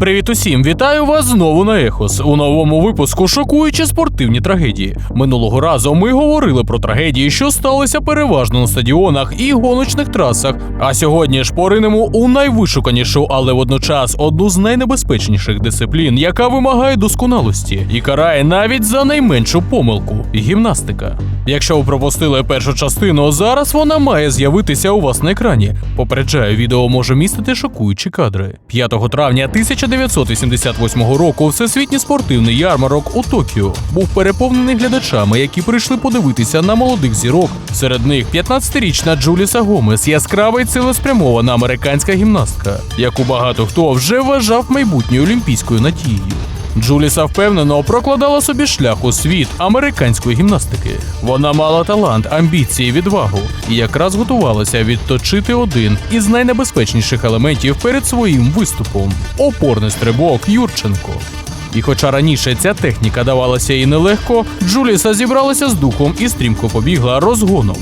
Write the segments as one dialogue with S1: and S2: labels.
S1: Привіт усім! Вітаю вас знову на Ехос. У новому випуску шокуючі спортивні трагедії. Минулого разу ми говорили про трагедії, що сталися переважно на стадіонах і гоночних трасах. А сьогодні ж поринемо у найвишуканішу, але водночас одну з найнебезпечніших дисциплін, яка вимагає досконалості і карає навіть за найменшу помилку гімнастика. Якщо ви пропустили першу частину, зараз вона має з'явитися у вас на екрані. Попереджаю, відео може містити шокуючі кадри. 5 травня 1988 року всесвітній спортивний ярмарок у Токіо був переповнений глядачами, які прийшли подивитися на молодих зірок. Серед них 15-річна Джуліса Гомес, яскрава і цілеспрямована американська гімнастка, яку багато хто вже вважав майбутньою олімпійською надією. Джуліса впевнено прокладала собі шлях у світ американської гімнастики. Вона мала талант, амбіції, відвагу і якраз готувалася відточити один із найнебезпечніших елементів перед своїм виступом опорний стрибок Юрченко. І хоча раніше ця техніка давалася їй нелегко, Джуліса зібралася з духом і стрімко побігла розгоном.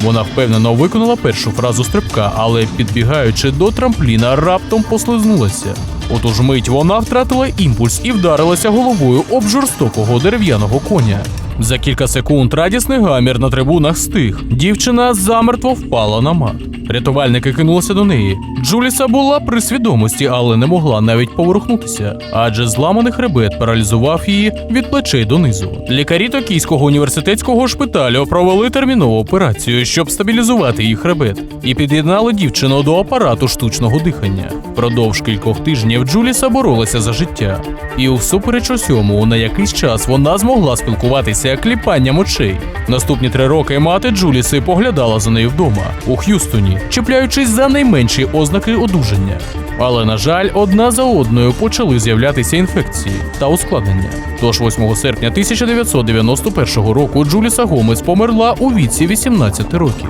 S1: Вона впевнено виконала першу фразу стрибка, але підбігаючи до трампліна, раптом послизнулася. Отож мить вона втратила імпульс і вдарилася головою об жорстокого дерев'яного коня. За кілька секунд радісний гамір на трибунах стих. Дівчина замертво впала на мат. Рятувальники кинулися до неї. Джуліса була при свідомості, але не могла навіть поворухнутися, адже зламаний хребет паралізував її від плечей донизу. Лікарі Токійського університетського шпиталю провели термінову операцію, щоб стабілізувати її хребет, і під'єднали дівчину до апарату штучного дихання. Продовж кількох тижнів Джуліса боролася за життя, і всупереч усьому, на якийсь час вона змогла спілкуватися кліпанням очей. Наступні три роки мати Джуліси поглядала за нею вдома у Х'юстоні, чіпляючись за найменші ознаки одужання. Але на жаль, одна за одною почали з'являтися інфекції та ускладнення. Тож 8 серпня 1991 року Джуліса Гомес померла у віці 18 років.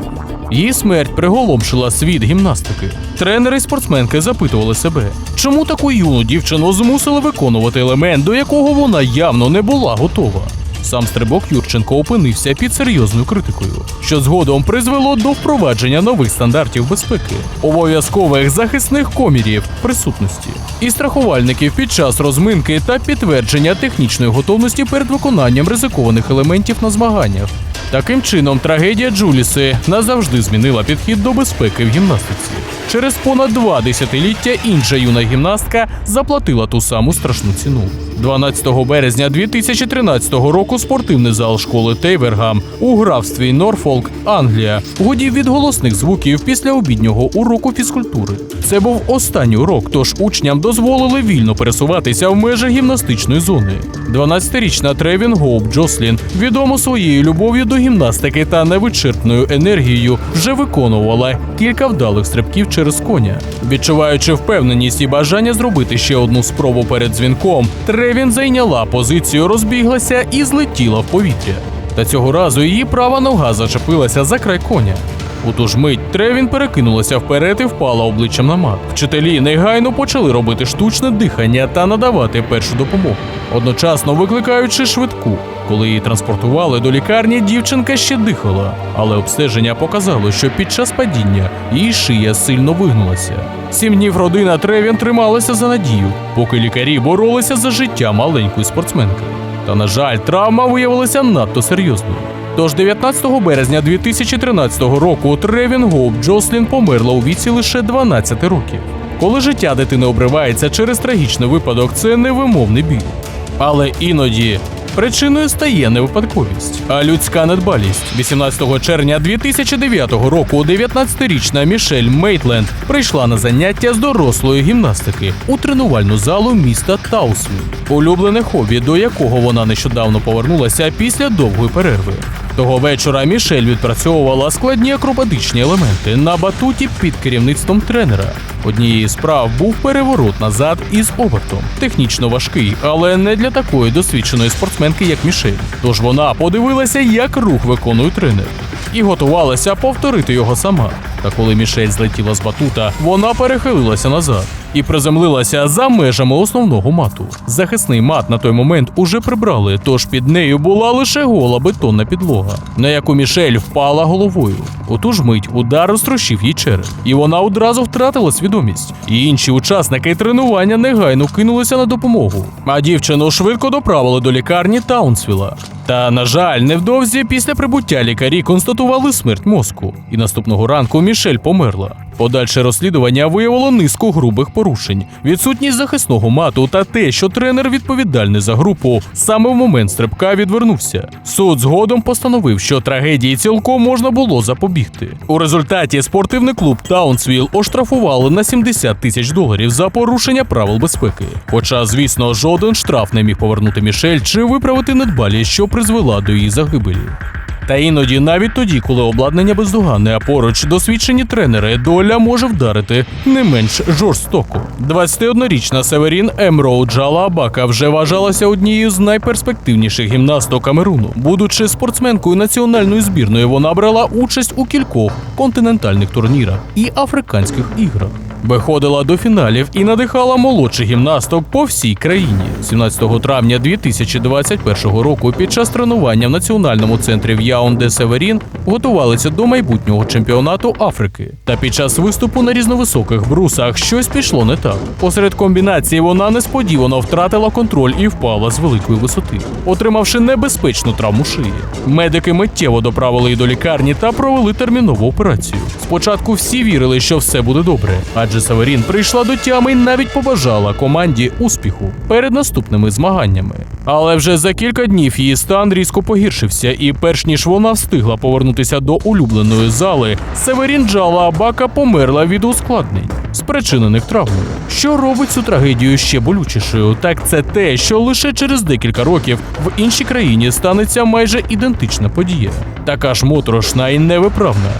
S1: Її смерть приголомшила світ гімнастики. Тренери й спортсменки запитували себе, чому таку юну дівчину змусили виконувати елемент, до якого вона явно не була готова. Сам стрибок Юрченко опинився під серйозною критикою, що згодом призвело до впровадження нових стандартів безпеки, обов'язкових захисних комірів присутності і страхувальників під час розминки та підтвердження технічної готовності перед виконанням ризикованих елементів на змаганнях. Таким чином, трагедія Джуліси назавжди змінила підхід до безпеки в гімнастиці. Через понад два десятиліття інша юна гімнастка заплатила ту саму страшну ціну. 12 березня 2013 року спортивний зал школи Тейвергам у графстві Норфолк, Англія, гудів від голосних звуків після обіднього уроку фізкультури. Це був останній урок, тож учням дозволили вільно пересуватися в межах гімнастичної зони. 12-річна Тревін Гоуп Джослін, відома своєю любов'ю до гімнастики та невичерпною енергією, вже виконувала кілька вдалих стрибків через коня. Відчуваючи впевненість і бажання зробити ще одну спробу перед дзвінком, Тревін зайняла позицію, розбіглася і злетіла в повітря. Та цього разу її права нога зачепилася за край коня. У ту ж мить Тревін перекинулася вперед і впала обличчям на мат. Вчителі негайно почали робити штучне дихання та надавати першу допомогу, одночасно викликаючи швидку. Коли її транспортували до лікарні, дівчинка ще дихала, але обстеження показало, що під час падіння її шия сильно вигнулася. Сім днів родина Тревін трималася за надію, поки лікарі боролися за життя маленької спортсменки. Та, на жаль, травма виявилася надто серйозною. Тож 19 березня 2013 року Тревін Гоуп Джослін померла у віці лише 12 років. Коли життя дитини обривається через трагічний випадок, це невимовний біль. Але іноді причиною стає не випадковість, а людська недбалість. 18 червня 2009 року 19-річна Мішель Мейтленд прийшла на заняття з дорослої гімнастики у тренувальну залу міста Таусвілл, улюблене хобі, до якого вона нещодавно повернулася після довгої перерви. Того вечора Мішель відпрацьовувала складні акробатичні елементи на батуті під керівництвом тренера. Однією з справ був переворот назад із обертом. Технічно важкий, але не для такої досвідченої спортсменки, як Мішель. Тож вона подивилася, як рух виконує тренер, і готувалася повторити його сама. Та коли Мішель злетіла з батута, вона перехилилася назад. І приземлилася за межами основного мату. Захисний мат на той момент уже прибрали, тож під нею була лише гола бетонна підлога, на яку Мішель впала головою. У ту ж мить удар розтрощив їй череп, і вона одразу втратила свідомість. І інші учасники тренування негайно кинулися на допомогу. А дівчину швидко доправили до лікарні Таунсвіла. Та, на жаль, невдовзі після прибуття лікарі констатували смерть мозку, і наступного ранку Мішель померла. Подальше розслідування виявило низку грубих порушень, відсутність захисного мату та те, що тренер відповідальний за групу саме в момент стрибка відвернувся. Суд згодом постановив, що трагедії цілком можна було запобігти. У результаті спортивний клуб Таунсвіл оштрафували на 70 тисяч доларів за порушення правил безпеки. Хоча, звісно, жоден штраф не міг повернути Мішель чи виправити недбалість, що призвела до її загибелі. Та іноді, навіть тоді, коли обладнання бездоганне, а поруч досвідчені тренери, доля може вдарити не менш жорстоко. 21-річна Северін Емроу Джала Абака вже вважалася однією з найперспективніших гімнасток Камеруну. Будучи спортсменкою національної збірної, вона брала участь у кількох континентальних турнірах і африканських іграх. Виходила до фіналів і надихала молодших гімнасток по всій країні. 17 травня 2021 року під час тренування в національному центрі в Яунде Северін готувалися до майбутнього чемпіонату Африки. Та під час виступу на різновисоких брусах щось пішло не так. Посеред комбінації вона несподівано втратила контроль і впала з великої висоти, отримавши небезпечну травму шиї. Медики миттєво доправили її до лікарні та провели термінову операцію. Спочатку всі вірили, що все буде добре, адже Северін прийшла до тями і навіть побажала команді успіху перед наступними змаганнями. Але вже за кілька днів її стан різко погіршився, і перш ніж вона встигла повернутися до улюбленої зали, Северін Джала Абака померла від ускладнень, спричинених травмою. Що робить цю трагедію ще болючішою? Так це те, що лише через декілька років в іншій країні станеться майже ідентична подія, така ж моторошна і невиправна.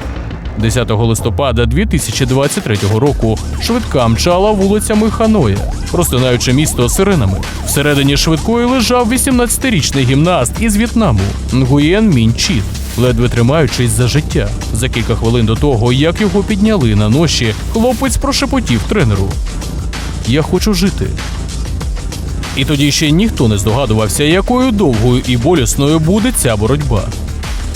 S1: 10 листопада 2023 року швидка мчала вулицями Ханоя, розтинаючи місто сиренами. Всередині швидкої лежав 18-річний гімнаст із В'єтнаму Нгуєн Мін Чіт, ледве тримаючись за життя. За кілька хвилин до того, як його підняли на ноші, хлопець прошепотів тренеру: Я хочу жити. І тоді ще ніхто не здогадувався, якою довгою і болісною буде ця боротьба.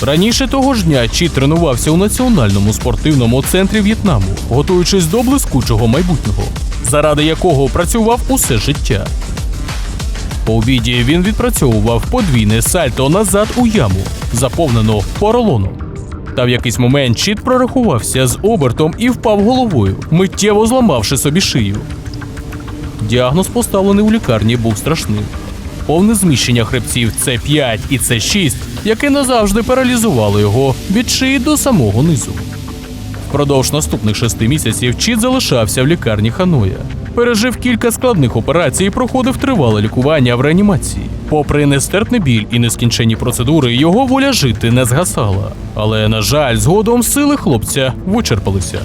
S1: Раніше того ж дня Чі тренувався у національному спортивному центрі В'єтнаму, готуючись до блискучого майбутнього, заради якого працював усе життя. По обіді він відпрацьовував подвійне сальто назад у яму, заповнену поролоном. Та в якийсь момент Чіт прорахувався з обертом і впав головою, миттєво зламавши собі шию. Діагноз, поставлений у лікарні, був страшним. Повне зміщення хребців С5 і С6, яке назавжди паралізувало його від шиї до самого низу. Впродовж наступних шести місяців Чіт залишався в лікарні Ханоя. Пережив кілька складних операцій і проходив тривале лікування в реанімації. Попри нестерпний біль і нескінченні процедури, його воля жити не згасала. Але, на жаль, згодом сили хлопця вичерпалися.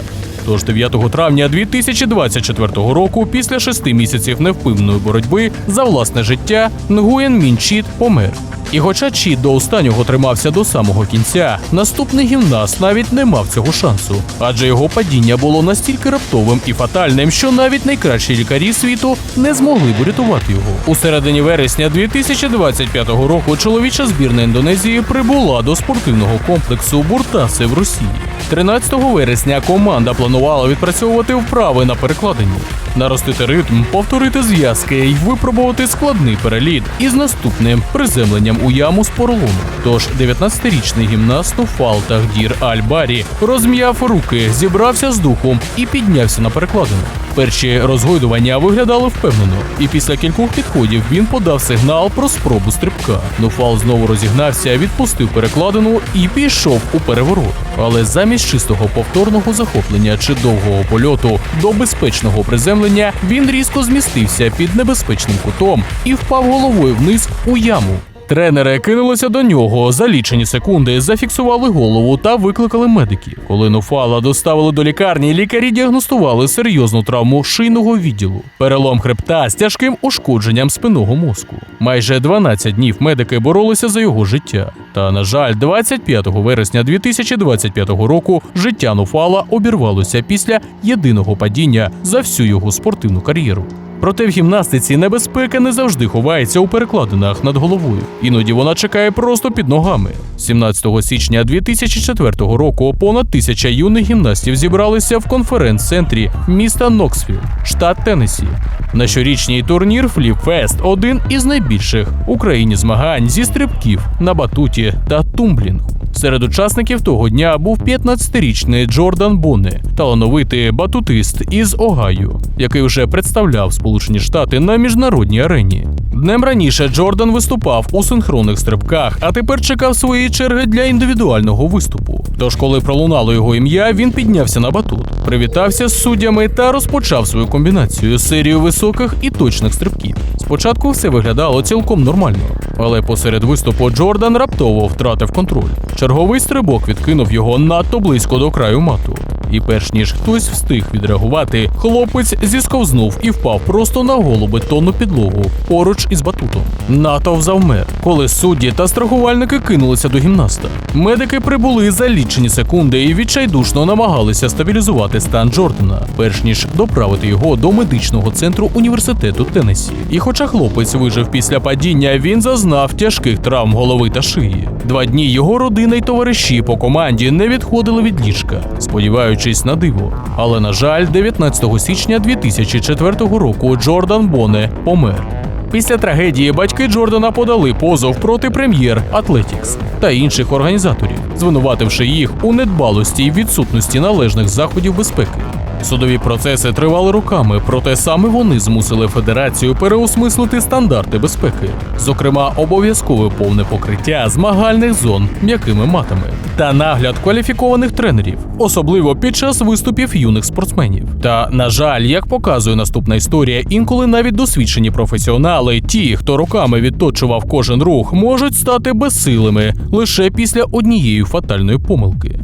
S1: Тож 9 травня 2024 року, після шести місяців невпинної боротьби за власне життя, Нгуєн Мінчіт помер. І хоча Чіт до останнього тримався до самого кінця, наступний гімнаст навіть не мав цього шансу, адже його падіння було настільки раптовим і фатальним, що навіть найкращі лікарі світу не змогли б урятувати його. У середині вересня 2025 року чоловіча збірна Індонезії прибула до спортивного комплексу Буртаси в Росії. 13 вересня команда планувала відпрацьовувати вправи на перекладині, наростити ритм, повторити зв'язки і випробувати складний переліт із наступним приземленням у яму з поролону. Тож 19-річний гімнаст Нуфал Тагдір Аль-Барі розм'яв руки, зібрався з духом і піднявся на перекладину. Перші розгойдування виглядали впевнено, і після кількох підходів він подав сигнал про спробу стрибка. Нуфал знову розігнався, відпустив перекладину і пішов у переворот. Але замість чистого повторного захоплення чи довгого польоту до безпечного приземлення він різко змістився під небезпечним кутом і впав головою вниз у яму. Тренери кинулися до нього за лічені секунди, зафіксували голову та викликали медиків. Коли Нуфала доставили до лікарні, лікарі діагностували серйозну травму шийного відділу, перелом хребта з тяжким ушкодженням спинного мозку. Майже 12 днів медики боролися за його життя. Та на жаль, 25 вересня 2025 року життя Нуфала обірвалося після єдиного падіння за всю його спортивну кар'єру. Проте в гімнастиці небезпека не завжди ховається у перекладинах над головою. Іноді вона чекає просто під ногами. 17 січня 2004 року понад тисяча юних гімнастів зібралися в конференц-центрі міста Ноксвілл, штат Теннессі. На щорічній турнір Фліпфест один із найбільших в Україні змагань зі стрибків на батуті та тумблінг. Серед учасників того дня був 15-річний Джордан Боне, талановитий батутист із Огайо, який вже представляв Сполучені Штати на міжнародній арені. Днем раніше Джордан виступав у синхронних стрибках, а тепер чекав своєї черги для індивідуального виступу. Тож, коли пролунало його ім'я, він піднявся на батут, привітався з суддями та розпочав свою комбінацію серію високих і точних стрибків. Спочатку все виглядало цілком нормально, але посеред виступу Джордан раптово втратив контроль. Черговий стрибок відкинув його надто близько до краю мату. І перш ніж хтось встиг відреагувати, хлопець зісковзнув і впав просто на голу бетонну підлогу поруч із батутом. Натов завмер, коли судді та страхувальники кинулися до гімнаста. Медики прибули за лічені секунди і відчайдушно намагалися стабілізувати стан Джордана, перш ніж доправити його до медичного центру університету Теннессі. І хоча хлопець вижив після падіння, він зазнав тяжких травм голови та шиї. Два дні його родина й товариші по команді не відходили від ліжка, сподіваючись на диво. Але на жаль, 19 січня 2004 року Джордан Боне помер. Після трагедії батьки Джордана подали позов проти прем'єр Атлетікс та інших організаторів, звинувативши їх у недбалості й відсутності належних заходів безпеки. Судові процеси тривали роками, проте саме вони змусили федерацію переосмислити стандарти безпеки, зокрема, обов'язкове повне покриття змагальних зон м'якими матами та нагляд кваліфікованих тренерів, особливо під час виступів юних спортсменів. Та на жаль, як показує наступна історія, інколи навіть досвідчені професіонали, ті, хто роками відточував кожен рух, можуть стати безсилими лише після однієї фатальної помилки.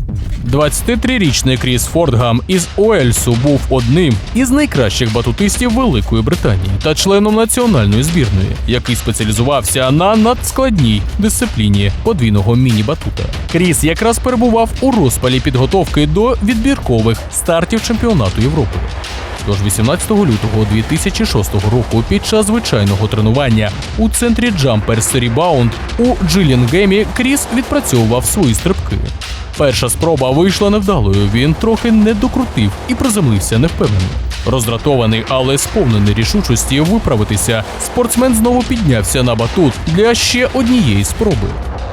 S1: 23-річний Кріс Фордгам із Уельсу був одним із найкращих батутистів Великої Британії та членом національної збірної, який спеціалізувався на надскладній дисципліні подвійного міні-батута. Кріс якраз перебував у розпалі підготовки до відбіркових стартів чемпіонату Європи. Тож 18 лютого 2006 року під час звичайного тренування у центрі Jumpers Rebound у Джилінгемі Кріс відпрацьовував свої стрибки. Перша спроба вийшла невдалою. Він трохи не докрутив і приземлився невпевнено. Роздратований, але сповнений рішучості виправитися, спортсмен знову піднявся на батут для ще однієї спроби.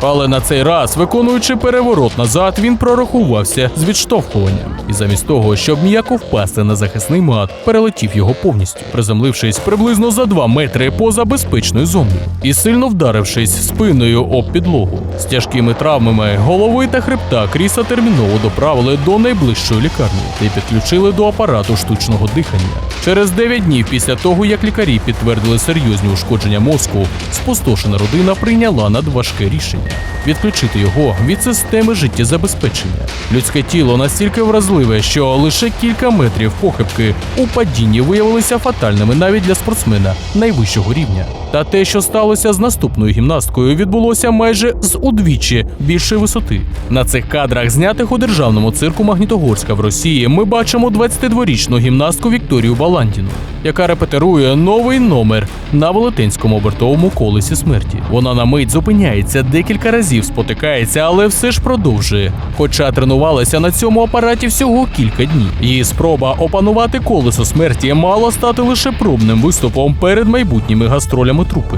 S1: Але на цей раз, виконуючи переворот назад, він прорахувався з відштовхуванням. І замість того, щоб м'яко впасти на захисний мат, перелетів його повністю, приземлившись приблизно за 2 метри поза безпечною зоною і сильно вдарившись спиною об підлогу. З тяжкими травмами голови та хребта Кріса терміново доправили до найближчої лікарні і підключили до апарату штучного дихання. Через 9 днів після того, як лікарі підтвердили серйозні ушкодження мозку, спустошена родина прийняла надважке рішення відключити його від системи життєзабезпечення. Людське тіло настільки вразливе, що лише кілька метрів похибки у падінні виявилися фатальними навіть для спортсмена найвищого рівня. Та те, що сталося з наступною гімнасткою, відбулося майже з удвічі більшої висоти. На цих кадрах, знятих у державному цирку Магнітогорська в Росії, ми бачимо 22-річну гімнастку Вікторію Баландіну, яка репетирує новий номер на велетенському обертовому колесі смерті. Вона на мить зупиняється, декілька разів спотикається, але все ж продовжує. Хоча тренувалася на цьому апараті всього кілька днів. Її спроба опанувати колесо смерті мала стати лише пробним виступом перед майбутніми гастролями трупи.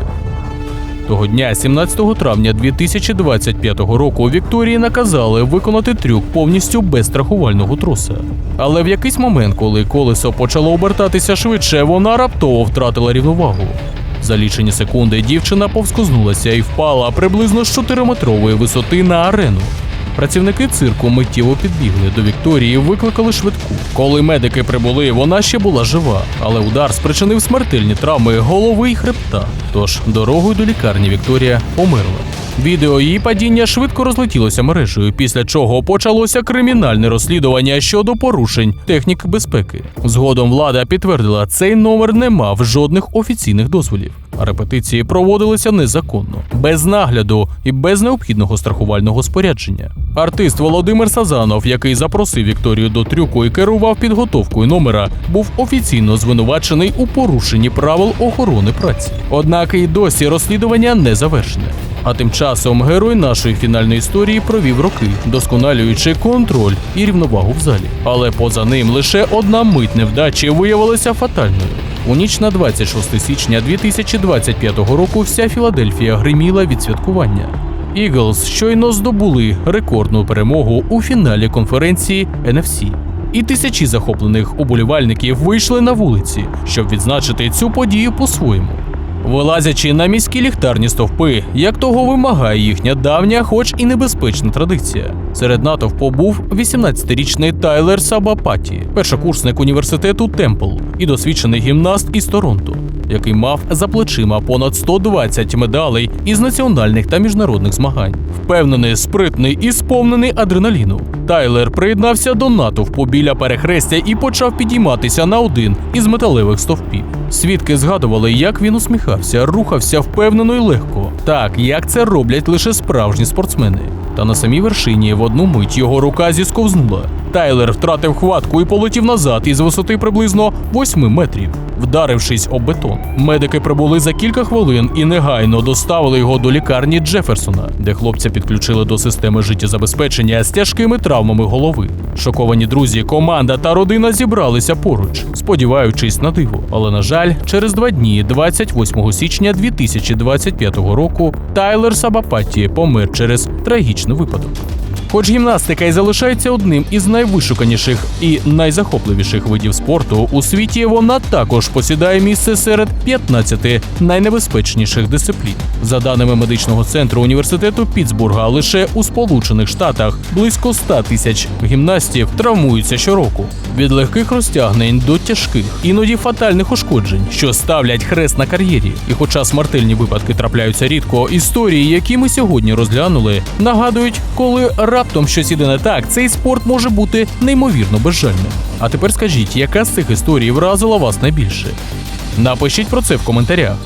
S1: Того дня, 17 травня 2025 року, Вікторії наказали виконати трюк повністю без страхувального троса. Але в якийсь момент, коли колесо почало обертатися швидше, вона раптово втратила рівновагу. За лічені секунди дівчина повскознулася і впала приблизно з 4-метрової висоти на арену. Працівники цирку миттєво підбігли до Вікторії, викликали швидку. Коли медики прибули, вона ще була жива, але удар спричинив смертельні травми голови й хребта. Тож дорогою до лікарні Вікторія померла. Відео її падіння швидко розлетілося мережею, після чого почалося кримінальне розслідування щодо порушень технік безпеки. Згодом влада підтвердила, цей номер не мав жодних офіційних дозволів. Репетиції проводилися незаконно, без нагляду і без необхідного страхувального спорядження. Артист Володимир Сазанов, який запросив Вікторію до трюку і керував підготовкою номера, був офіційно звинувачений у порушенні правил охорони праці. Однак і досі розслідування не завершене. А тим часом герой нашої фінальної історії провів роки, досконалюючи контроль і рівновагу в залі. Але поза ним лише одна мить невдачі виявилася фатальною. У ніч на 26 січня 2025 року вся Філадельфія гриміла від святкування. Eagles щойно здобули рекордну перемогу у фіналі конференції NFC. І тисячі захоплених уболівальників вийшли на вулиці, щоб відзначити цю подію по-своєму. Вилазячи на міські ліхтарні стовпи, як того вимагає їхня давня, хоч і небезпечна традиція. Серед натовпу був 18-річний Тайлер Сабапаті, першокурсник університету Темпл і досвідчений гімнаст із Торонто, який мав за плечима понад 120 медалей із національних та міжнародних змагань. Впевнений, спритний і сповнений адреналіну. Тайлер приєднався до натовпу біля перехрестя і почав підійматися на один із металевих стовпів. Свідки згадували, як він усміхався, рухався впевнено й легко, так як це роблять лише справжні спортсмени. Та на самій вершині в одну мить його рука зісковзнула. Тайлер втратив хватку і полетів назад із висоти приблизно 8 метрів, вдарившись об бетон. Медики прибули за кілька хвилин і негайно доставили його до лікарні Джеферсона, де хлопця підключили до системи життєзабезпечення з тяжкими травмами голови. Шоковані друзі, команда та родина зібралися поруч, сподіваючись на диво. Але на жаль, через два дні, 28 січня 2025 року, Тайлер Сабапаті помер через трагічний випадок. Хоч гімнастика і залишається одним із найвишуканіших і найзахопливіших видів спорту у світі, вона також посідає місце серед 15 найнебезпечніших дисциплін. За даними медичного центру університету Пітсбурга, лише у Сполучених Штатах близько 100 тисяч гімнастів травмуються щороку від легких розтягнень до тяжких, іноді фатальних ушкоджень, що ставлять хрест на кар'єрі. І хоча смертельні випадки трапляються рідко, історії, які ми сьогодні розглянули, нагадують, коли раптом щось іде не так, цей спорт може бути неймовірно безжальним. А тепер скажіть, яка з цих історій вразила вас найбільше? Напишіть про це в коментарях.